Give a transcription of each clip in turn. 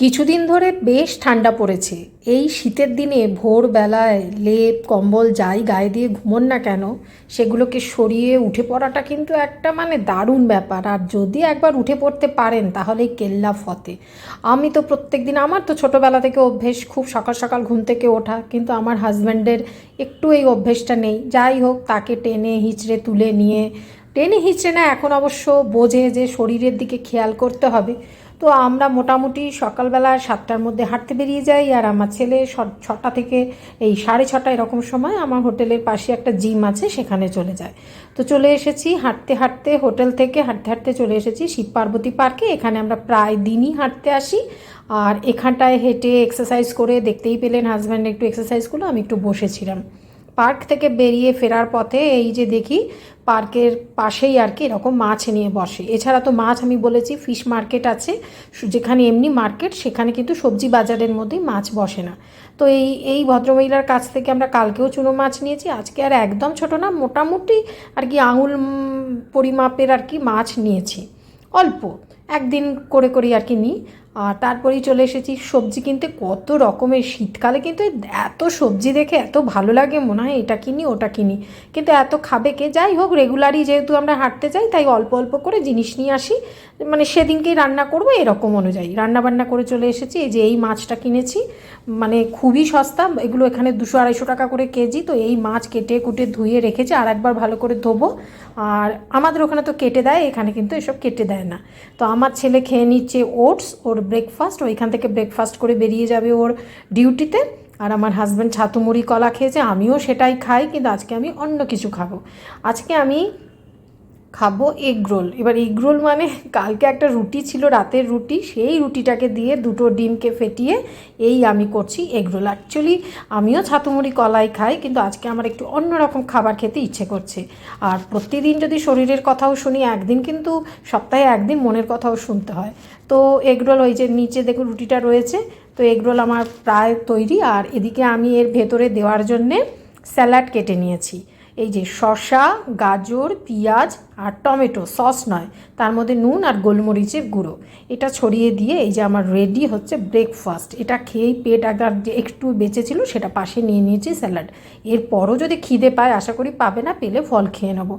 কিছুদিন ধরে বেশ ঠান্ডা পড়েছে। এই শীতের দিনে ভোরবেলায় লেপ, কম্বল যাই গায়ে দিয়ে ঘুমোন না কেন, সেগুলোকে সরিয়ে উঠে পড়াটা কিন্তু একটা মানে দারুণ ব্যাপার। আর যদি একবার উঠে পড়তে পারেন তাহলেই কেল্লা ফতে। আমি তো প্রত্যেক দিন আমার তো ছোটোবেলা থেকে অভ্যেস খুব সকাল সকাল ঘুম থেকে ওঠা, কিন্তু আমার হাজব্যান্ডের একটু এই অভ্যেসটা নেই। যাই হোক, তাকে টেনে হিচড়ে তুলে নিয়ে, টেনে হিচড়ে না, এখন অবশ্য বোঝে যে শরীরের দিকে খেয়াল করতে হবে। তো আমরা মোটামুটি সকালবেলা সাতটার মধ্যে হাঁটতে বেরিয়ে যাই, আর আমার ছেলে ছটা থেকে এই সাড়ে ছটা এরকম সময় আমার হোটেলের পাশে একটা জিম আছে, সেখানে চলে যায়। তো চলে এসেছি, হাঁটতে হাঁটতে হোটেল থেকে হাঁটতে হাঁটতে চলে এসেছি শিব পার্বতী পার্কে। এখানে আমরা প্রায় দিনই হাঁটতে আসি, আর এখানটায় হেঁটে এক্সারসাইজ করে দেখতেই পেলেন হাজব্যান্ড একটু এক্সারসাইজ করল, আমি একটু বসেছিলাম। পার্ক থেকে বেরিয়ে ফেরার পথে এই যে দেখি, পার্কের পাশেই আর কি এরকম মাছ নিয়ে বসে। এছাড়া তো মাছ আমি বলেছি ফিশ মার্কেট আছে। যেখানে এমনি মার্কেট সেখানে কিন্তু সবজি বাজারের মধ্যেই মাছ বসে না। তো এই এই ভদ্রমহিলার কাছ থেকে আমরা কালকেও চুনো মাছ নিয়েছি, আজকে আর একদম ছোট না, মোটামুটি আর কি আঙুল পরিমাপের আর কি মাছ নিয়েছি। অল্প। একদিন করে করি আর কি নিই। আর তারপরেই চলে এসেছি সবজি কিনতে। কত রকমের শীতকালে কিন্তু এত সবজি দেখে এত ভালো লাগে, মনে হয় এটা কিনি, ওটা কিনি। কিন্তু এত খাবে কে? যাই হোক রেগুলারই যেহেতু আমরা হাঁটতে যাই, তাই অল্প অল্প করে জিনিস নিয়ে আসি। মানে সেদিনকেই রান্না করব এরকম অনুযায়ী। রান্না বান্না করে চলে এসেছি, এই যে এই মাছটা কিনেছি। মানে খুবই সস্তা, এগুলো এখানে দুশো আড়াইশো টাকা করে কেজি। তো এই মাছ কেটে কুটে ধুয়ে রেখেছি আর একবার ভালো করে ধোবো। আর আমাদের ওখানে তো কেটে দেয়, এখানে কিন্তু এসব কেটে দেয় না। তো আমার ছেলে খেয়ে নিচ্ছে ওটস, ওর ব্রেকফাস্ট ওইখান থেকে ব্রেকফাস্ট করে বেরিয়ে যাবে ওর ডিউটিতে আর আমার হাজব্যান্ড ছাতু মুড়ি কলা খেয়েছে, আমিও সেটাই খাই, কিন্তু আজকে আমি অন্য কিছু খাব। আজকে আমি খাব এগ রোল। এবার এগ রোল মানে কালকে একটা রুটি ছিল, রাতের রুটি। সেই রুটিটাকে দিয়ে দুটো ডিমকে ফেটিয়ে এই আমি করছি এগ রোল। অ্যাকচুয়ালি আমিও ছাতুমুড়ি কলাই খাই, কিন্তু আজকে আমার একটু অন্যরকম খাবার খেতে ইচ্ছে করছে। আর প্রতিদিন যদি শরীরের কথাও শুনি, একদিন কিন্তু সপ্তাহে একদিন মনের কথাও শুনতে হয়। তো এগ রোল ওই যে নিচে দেখুন রুটিটা রয়েছে, তো এগ রোল আমার প্রায় তৈরি। আর এদিকে আমি এর ভেতরে দেওয়ার জন্যে স্যালাড কেটে নিয়েছি। এই যে শসা, গাজর, পেঁয়াজ আর টমেটো, সস নয়, তার মধ্যে নুন আর গোলমরিচের গুঁড়ো। এটা ছড়িয়ে দিয়ে এই যে আমার রেডি হচ্ছে ব্রেকফাস্ট। এটা খেয়েই পেট আগার যে একটু বেঁচে ছিল, সেটা পাশে নিয়ে নিয়েছি স্যালাড। এরপরও যদি খিদে পায়, আশা করি পাবে না, পেলে ফল খেয়ে নেব।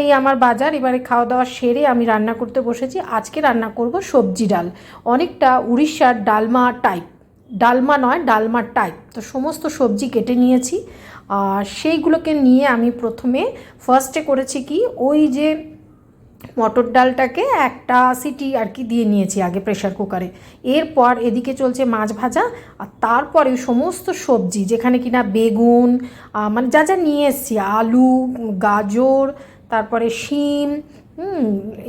এই আমার বাজার, এবারে খাওয়া দাওয়া সেরে আমি রান্না করতে বসেছি। আজকে রান্না করব সবজি ডাল। অনেকটা উড়িষ্যার ডালমা টাইপ ডালমা নয়, ডালমার টাইপ তো সমস্ত সবজি কেটে নিয়েছি। আর সেইগুলোকে নিয়ে আমি প্রথমে ফার্স্টে করেছি কি, ওই যে মটর ডালটাকে একটা সিটি আর কি দিয়ে নিয়েছি আগে প্রেশার কুকারে এরপর এদিকে চলছে মাছ ভাজা, আর তারপরে সমস্ত সবজি, যেখানে কিনা বেগুন মানে যা যা নিয়ে এসেছি, আলু, গাজর, তারপরে শিম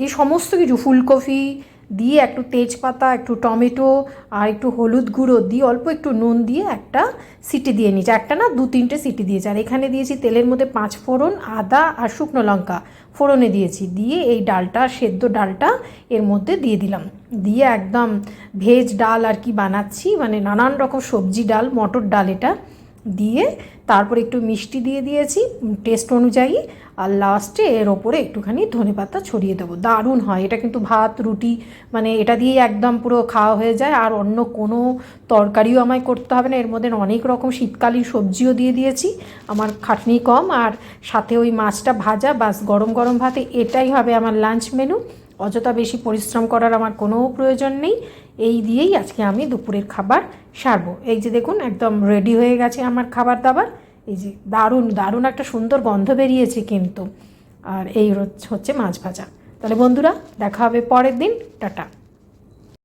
এই সমস্ত কিছু, ফুলকপি দিয়ে একটু তেজপাতা, একটু টমেটো আর একটু হলুদ গুঁড়ো দিয়ে অল্প একটু নুন দিয়ে একটা সিটি দিয়ে নিয়েছি। একটা না, দু তিনটে সিটি দিয়েছি। আর এখানে দিয়েছি তেলের মধ্যে পাঁচ ফোড়ন, আদা আর শুকনো লঙ্কা। ফোড়নে দিয়েছি। দিয়ে এই ডালটা, সেদ্ধ ডালটা এর মধ্যে দিয়ে দিলাম। দিয়ে একদম ভেজ ডাল আর কি বানাচ্ছি। মানে নানান রকম সবজি ডাল, মটর ডাল এটা। দিয়ে তারপর একটু মিষ্টি দিয়ে দিয়েছি টেস্ট অনুযায়ী, আর লাস্টে এর ওপরে একটুখানি ধনেপাতা ছড়িয়ে দেবো। দারুণ হয়, এটা কিন্তু ভাত, রুটি মানে এটা দিয়ে একদম পুরো খাওয়া হয়ে যায়, আর অন্য কোনো তরকারিও আমায় করতে হবে না। এর মধ্যে অনেক রকম শীতকালীন সবজিও দিয়ে দিয়েছি, আমার খাটনি কম, আর সাথে ওই মাছটা ভাজা, বাস গরম গরম ভাতে, এটাই হবে আমার লাঞ্চ মেনু অযথা বেশি পরিশ্রম করার আমার কোনো প্রয়োজন নেই। এই দিয়েই আজকে আমি দুপুরের খাবার সারবো। এই যে দেখুন, একদম রেডি হয়ে গেছে আমার খাবার দাবার। এই যে দারুণ দারুণ একটা সুন্দর গন্ধ বেরিয়েছে কিন্তু। আর এই হচ্ছে মাছ ভাজা। তাহলে বন্ধুরা, দেখা হবে পরের দিন। টাটা।